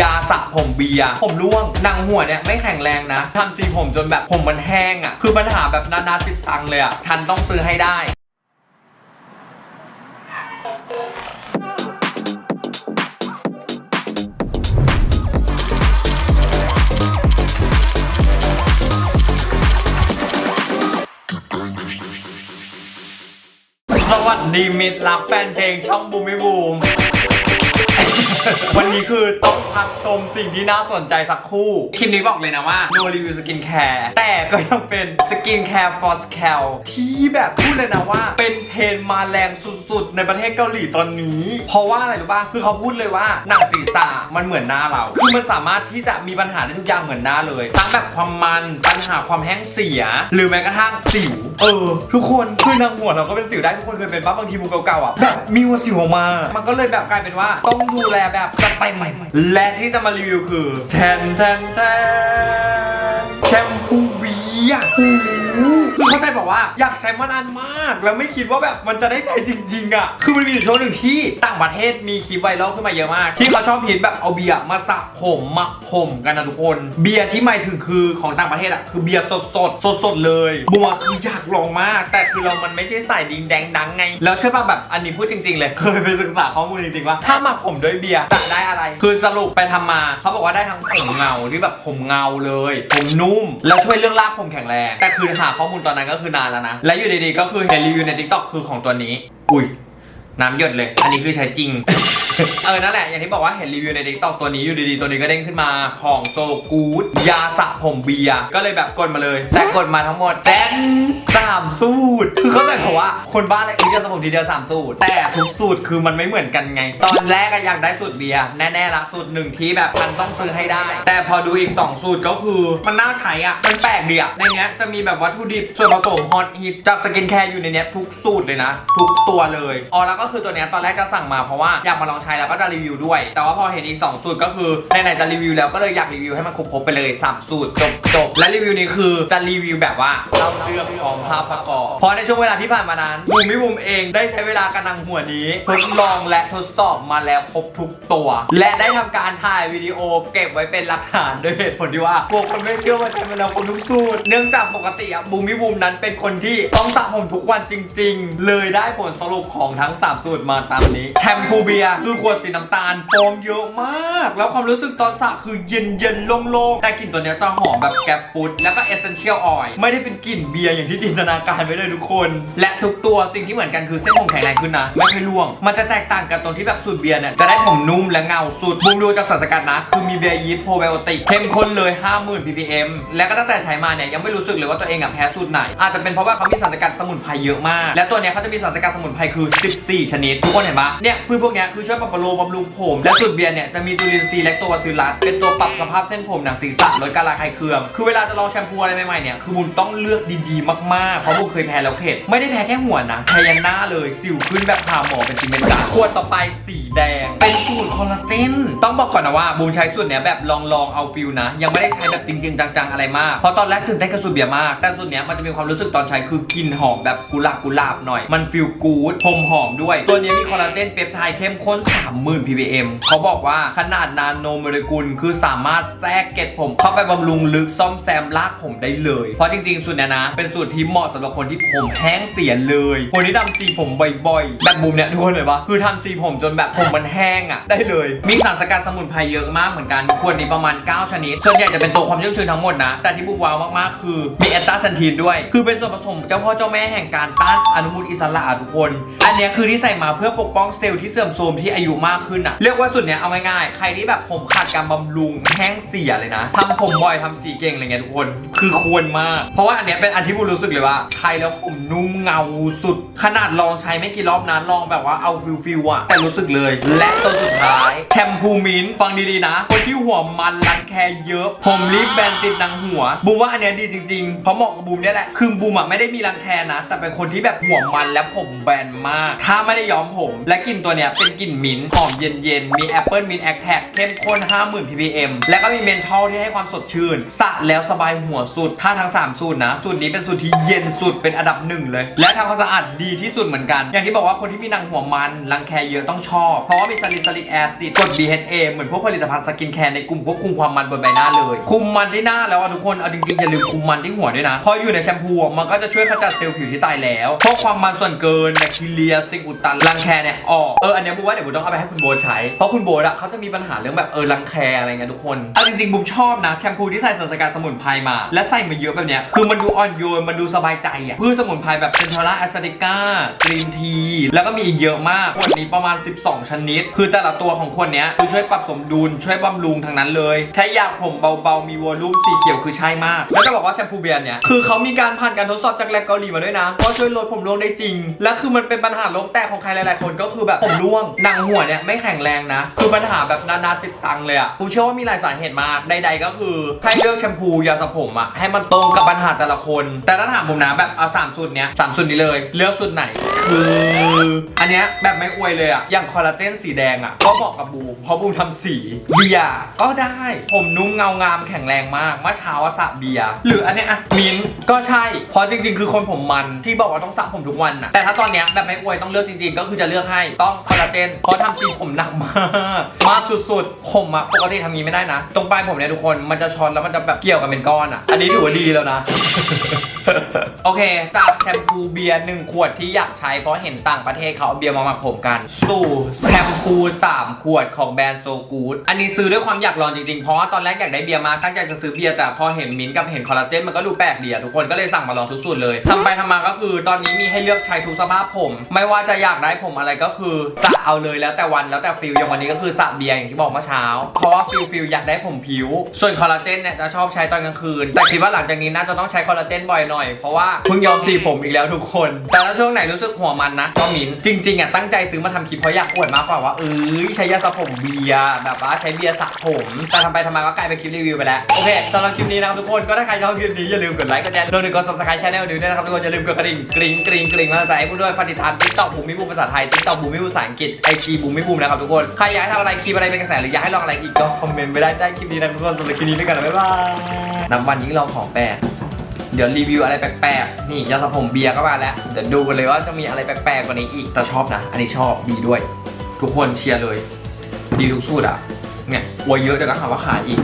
ยาสระผมเบียร์ผมร่วงนังหัวเนี่ยไม่แข็งแรงนะทำสีผมจนแบบผมมันแห้งอะ คือปัญหาแบบนานาติดตังเลยอะฉันต้องซื้อให้ได้สวัสดีมิตรรักแฟนเพลงช่องบูมไม่บูม วันนี้คือต้องพักชมสิ่งที่น่าสนใจสักครู่ คลิปนี้บอกเลยนะว่า no review skin care แต่ก็ยังเป็น skin care for scalp ที่แบบพูดเลยนะว่า เป็นเทรนด์มาแรงสุดๆ ในประเทศเกาหลีตอนนี้ เพราะว่าอะไรรู้ป่ะคือเขาพูดเลยว่าหนังศีรษะมันเหมือนหน้าเรา คือมันสามารถที่จะมีปัญหาได้ทุกอย่างเหมือนหน้าเลยทั้งแบบความมันปัญหาความแห้งเสีย หรือแม้กระทั่งสิว เออ ทุกคนคือนางหัวเราก็เป็นสิวได้ทุกคนเคยเป็นป่ะบางทีมูเก่าๆอะแบบมีหัวสิวออกมา มันก็เลยแบบกลายเป็นว่าต้องดูแลแบบจัดเต็มและที่จะมารีวิวคือแทนแทนแทนแชมพู อ้โหคือเข้าใจบอกว่าอยากใช้มานานมาก แล้วไม่คิดว่าแบบมันจะได้ใช้จริง ๆ อะ คือมันมีอยู่ช่วงหนึ่งที่ต่างประเทศมีคลิปไวรัลขึ้นมาเยอะมาก ที่เขาชอบฮิตแบบเอาเบียร์มาสระผมหมักผมกันนะทุกคน เบียร์ที่หมายถึงคือของต่างประเทศอะคือเบียร์สดสดสดสดๆเลยบัวคืออยากลองมาก แต่คือเรามันไม่ใช่ใส่ดิงแดงดังไง แล้วเชื่อป่ะแบบอันนี้พูดจริง ๆ เลย เคยไปศึกษาข้อมูลจริงๆว่าถ้าหมักผมด้วยเบียร์จะได้อะไร คือสรุปไปทำมาเขาบอกว่าได้ทั้งผมเงาที่แบบผมเงาเลย ผมนุ่มแล้วช่วยเรื่องรากผมแข็งแรง แต่คือหาข้อมูลตอนนั้นก็คือนานแล้วนะ และอยู่ดีๆก็คือเห็นรีวิวในทิกตอกคือของตัวนี้ อุ้ย น้ำหยดเลย อันนี้คือใช้จริง เออ นั่นแหละ อย่างที่บอกว่าเห็นรีวิวใน TikTok ตัวนี้อยู่ดีๆ ตัวนี้ก็เด้งขึ้นมาของโซกูดยาสระผมเบียก็เลยแบบกดมาเลย แต่กดมาทั้งหมดแจ้นสามสูตร คือเขาใจเพราะว่าคนบ้าอะไรอีกยาสระผมทีเดียวสามสูตร แต่ทุกสูตรคือมันไม่เหมือนกันไง ตอนแรกก็อยากได้สูตรเบียแน่ๆละสูตรหนึ่งที่แบบมันต้องซื้อให้ได้ แต่พอดูอีก 2 สูตรก็คือมันน่าใช้อะมันแปลกดีอะในเนี้ยจะมีแบบวัตถุดิบส่วนผสมฮอตฮิตจากสกินแคร์อยู่ในเนี้ยทุกสูตรเลยนะทุกตัวเลยอ๋อแล้วก็็คือตัวเนี้ยตอนแรกจะสั่งมาเพราะว่าอยากมาลองใช้แล้วก็จะรีวิวด้วย แต่ว่าพอเห็นอีก 2 สูตรก็คือไหนๆจะรีวิวแล้วก็เลยอยากรีวิวให้มันครบๆไปเลย3สูตรจบจบและรีวิวนี้คือจะรีวิวแบบว่าเล่าเรื่องของภาพประกอบเพราะในช่วงเวลาที่ผ่านมานั้นบูมมิบูมเองได้ใช้เวลากันนังหัวนี้ทดลองและทดสอบมาแล้วครบทุกตัว และได้ทำการถ่ายวิดีโอเก็บไว้เป็นหลักฐานด้วยเหตุผลที่ว่ากลัวคนไม่เชื่อว่าใช้มาแล้วคนทุกสูตรเนื่องจากปกติอะบูมมิบูมนั้นเป็นคนที่ต้องสระผมทุกวันจริง ๆ เลยได้ผลสรุปของทั้ง3สูตรมาตามนี้ แชมพูเบียร์คือขวดสีน้ำตาล โฟมเยอะมาก แล้วความรู้สึกตอนสระคือเย็นเย็นโล่งๆ แต่กลิ่นตัวเนี้ยจะหอมแบบแกปฟูดแล้วก็เอเซนเชียลออยล์ไม่ได้เป็นกลิ่นเบียร์อย่างที่จินตนาการไว้เลยทุกคน และทุกตัวสิ่งที่เหมือนกันคือเส้นผมแข็งแรงขึ้นนะ ไม่ค่อยร่วง มันจะแตกต่างกันตรงที่แบบสูตรเบียร์เนี่ยจะได้ผมนุ่มและเงาสุดบูมดูจากสารสกัดนะคือมีเบียร์ยีสต์โปรไบโอติกเข้มข้นเลย 50,000 ppm และก็ตั้งแต่ใช้มาเนี่ยยังไม่รู้สึกเลยว่าตัวเองอะแพ้สูตรไหน อาจจะเป็นเพราะว่าเขามีสารสกัดสมุนไพรเยอะมาก และตัวเนี้ยเขาจะมีสารสกัดสมุนไพรคือ 14ชนิด ทุกคนเห็นปะเนี่ยพืชพวกเนี้ยคือช่วยปรับประโลมบำรุงผม และสูตรเบียร์เนี่ยจะมีจุลินทรีย์และตัวซิลัสเป็นตัวปรับสภาพเส้นผมหนังศีรษะลดการระคายเคือง คือเวลาจะลองแชมพูอะไรใหม่ๆเนี่ยคือบุญต้องเลือกดีๆ มากๆเพราะบุญเคยแพ้แล้วเข็ดไม่ได้แพ้แค่หัวนะแพ้ยันหน้าเลยสิวขึ้นแบบหาหมอเป็นจิมเป็นการขวดต่อไปสี แดง เป็นสูตรคอลลาเจนต้องบอกก่อนนะว่าบูมใช้สูตรเนี้ยแบบลองๆเอาฟิลนะ ยังไม่ได้ใช้แบบจริงๆ จังๆ อะไรมาก เพราะตอนแรกตื่นเต้นกับสูตรเบียร์มาก แต่สูตรเนี้ยมันจะมีความรู้สึกตอนใช้คือกลิ่นหอมแบบกุหลาบกุหลาบหน่อย มันฟิลกู๊ดผมหอมด้วย ตัวเนี้ยมีคอลลาเจนเปปไทด์เข้มข้น 30,000 ppm เขาบอกว่าขนาดนาโนโมเลกุลคือสามารถแทรกเกล็ดผม เข้าไปบำรุงลึกซ่อมแซมรากผมได้เลย เพราะจริงๆสูตรเนี้ยนะ เป็นสูตรที่เหมาะสำหรับคนที่ผมแห้งเสียเลย คนที่ทำสีผมบ่อยๆแบบบูมเนี่ยทุกคนเลยปะคือทำสีผมจนแบบผมมันแห้งอะ ได้เลย มีสารสกัดสมุนไพรเยอะมากเหมือนกันขวดนี้ประมาณ 9 ชนิด ส่วนใหญ่จะเป็นตัวความชุ่มชื้นทั้งหมดนะ แต่ที่บูมว้าวมากๆ คือมีแอตตาซันทีนด้วย คือเป็นส่วนผสมเจ้าพ่อเจ้าแม่แห่งการต้านอนุมูลอิสระอะทุกคน อันนี้คือที่ใส่มาเพื่อปกป้องเซลล์ที่เสื่อมโทรมที่อายุมากขึ้นอะเรียกว่าสุดเนี้ยเอาง่ายๆ ใครที่แบบผมขาดการบำรุงแห้งเสียเลยนะทำผมบ่อยทำสีเก่งอะไรเงี้ยทุกคน คือควรมาก เพราะว่าอันเนี้ยเป็นอันที่บูรู้สึกเลยว่าใช้แล้วผมนุ่มเงาสุดขนาดลองใช้ไม่กี่รอบนั้นลองแบบว่าเอาฟิลฟิลอะแต่รู้สึกเลย และตัวสุดท้าย แชมพูมินฟังดีๆนะ คนที่หัวมันรังแคเยอะ ผมรีบแบนติดหนังหัว บูมว่าอันเนี้ยดีจริงๆ เพราะเหมาะกับบูมเนี่ยแหละ คือบูมอะไม่ได้มีรังแคนะ แต่เป็นคนที่แบบหัวมันและผมแบนมาก ถ้าไม่ได้ย้อมผม และกลิ่นตัวเนี้ยเป็นกลิ่นมิ้นท์หอมเย็นๆ มีแอปเปิลมิ้นท์แอคแท็กเข้มข้น 50,000 ppm และก็มีเมนทอลที่ให้ความสดชื่นสระแล้วสบายหัวสุด ถ้าทั้ง3สูตรนะ สูตรนี้เป็นสูตรที่เย็นสุดเป็นอันดับหนึ่งเลย และทำความสะอาดดีที่สุดเหมือนกัน อย่างที่บอกว่าคนที่มีหนังหัวมันรังแคเยอะต้องชอบ เพราะว่ามีซาลิซิลิกแอซิดด BHA เหมือนพวกผลิตภัณฑ์สกินแคร์ในกลุ่มควบคุมความมันบนใบหน้าเลย คุมมันที่หน้าแล้วอะทุกคน เอาจริงๆ อย่าลืมคุมมันที่หัวด้วยนะพราะอยู่ในแชมพูมันก็จะช่วยขจัดเซลล์ผิวที่ตายแล้ว พวกความมันส่วนเกินแบคทีเรียสิ่งอุดตันรังแคเนี่ยออก เอออันเนี้ยบูว่าเดี๋ยวบูต้องเอาไปให้คุณโบใช้ เพราะคุณโบอะเขาจะมีปัญหาเรื่องแบบเออรังแคอะไรเงี้ยทุกคน เอาจริงๆบูชอบนะแชมพูที่ใส่สารสกัดสมุนไพรมา และใส่มาเยอะแบบเนี้ยคือมันดูอ่อนโยนมันดูสบายใจอะพืชสมุนไพรแบบเซนทรัลแอสติก้ากรีนที แล้วก็มีอีกเยอะมากขวดนี้ประมาณ 12 ชนิด คือแต่ละตัวของขวดเนี้ยคือช่วยปรับสมดุลช่วยบำรุงทั้งนั้นเลยแค่อยากผมเบาๆ มีวอลลุ่มสีเขียวคือใช่มาก แล้วจะบอกว่าแชมพูเบียร์เนี่ย คือเขามีการผ่านการทดสอบจากแลบเกาหลีมาด้วยนะว่าช่วยลดผมร่วงได้จริง และคือมันเป็นปัญหาโรคแตกของใครหลายๆ คนก็คือแบบผมร่วงหนังหัวเนี่ยไม่แข็งแรงนะ คือปัญหาแบบนานาจิตตังเลยอะกูเชื่อว่ามีหลายสาเหตุมากใด ๆ ก็คือให้เลือกแชมพูยาสระผมอะให้มันตรงกับปัญหาแต่ละคน แต่ถ้าถามผมนะแบบเอาสามสูตรเนี้ยสามสูตรนี้เลย เลือกสูตรไหน คือ อันเนี้ยแบบไม่อวยเลยอะอย่างคอลลาเจนสีแดงอะก็เหมาะกับบูมเพราะบูมทำสีเบียร์ก็ได้ ผมนุ่มเงางามแข็งแรงมากเมื่อเช้าสระเบียร์หรืออันเนี้ยอะมิ้นท์ก็ใช่เพราะจริง ๆ คือคนผมมันที่บอกว่าต้องสระผมทุกวันอะแต่ถ้าตอนเนี้ยแบบไม่อวยต้องเลือกจริง ๆ ก็คือจะเลือกให้ต้องคอลลาเจนเพราะทำสีผมหนักมากมากสุดๆ ผมอะปกติทำงี้ไม่ได้นะ ตรงปลายผมเนี่ยทุกคนมันจะช้อนแล้วมันจะแบบเกี่ยวกันเป็นก้อนอะอันนี้ถือว่าดีแล้วนะ โอเค จากแชมพูเบียร์หนึ่งขวดที่อยากใช้เพราะเห็นต่างประเทศเขาเอาเบียร์มาหมักผมกัน สู่แชมพู3ขวดของแบรนด์โซกูดอันนี้ซื้อด้วยความอยากลองจริงๆ เพราะว่าตอนแรกอยากได้เบียร์มาตั้งใจจะซื้อเบียร์แต่พอเห็นมิ้นกับเห็นคอลลาเจนมันก็ดูแปลกดีอะทุกคนก็เลยสั่งมาลองทุกสูตรเลยทำไปทำมาก็คือตอนนี้มีให้เลือกใช้ทุกสภาพผม ไม่ว่าจะอยากได้ผมอะไรก็คือสระเอาเลยแล้วแต่วันแล้วแต่ฟิลอย่างวันนี้ก็คือสระเบียร์อย่างที่บอกเมื่อเช้า เพราะว่าฟิลฟิลอยากได้ผมผิว ส่วนคอลลาเจนเนี่ยจะชอบใช้ตอนกลางคืน แต่คิดว่าหลังจากนี้น่าจะต้องใช้คอลลาเจนบ่อยหน่อยเพราะว่าเพิ่งยอมสีผมอีกแล้วทุกคน แต่ถ้าช่วงไหนรู้สึกหัวมันนะก็มิ้นจริงๆอะตั้งใจซื้อมาทำคลิปเพราะอยากอวดมากกว่าว่าเอ้ยใช้ยาสระผมเบียร์แบบว่าใช้เบียร์สระผมแต่ทำไปทำมาก็กลายเป็นคลิปรีวิวไปแล้วโอเคสำหรับคลิปนี้นะครับทุกคนก็ถ้าใครชอบคลิปนี้อย่าลืมกดไลค์กดแชร์รวมถึงกด subscribe channel ดูด้วยนะครับทุกคนอย่าลืมกดกระดิ่งกริ๊งกริ๊งกริ๊งมาใจให้ผู้ด้วยฝากติดตาม TikTok บูมมิบูมภาษาไทย TikTok บูมมิบูมภาษาอังกฤษ IG บูมมิบูมนะครับทุกคนใครอยากให้ทำอะไรคลิปอะไรเป็นกระแสหรืออยากให้ลองอะไรอีกก็คอมเมนต์ไว้ได้ใต้คลิปนี้นะทุกคนสำหรับคลิปนี้ด้วยกันนะบ๊ายบายนับวันยิ่งลองของแปลกเดี๋ยวรีวิวอะไรแปลกๆ นี่ยาสระผมเบียร์ก็มาแล้ว เดี๋ยวดูกันเลยว่าจะมีอะไรแปลกๆกว่านี้อีก แต่ชอบนะ อันนี้ชอบดีด้วย ทุกคนเชียร์เลย ดีทุกสูตรอะเนี่ยอวยเยอะเดี๋ยวก็หาว่าขายอีก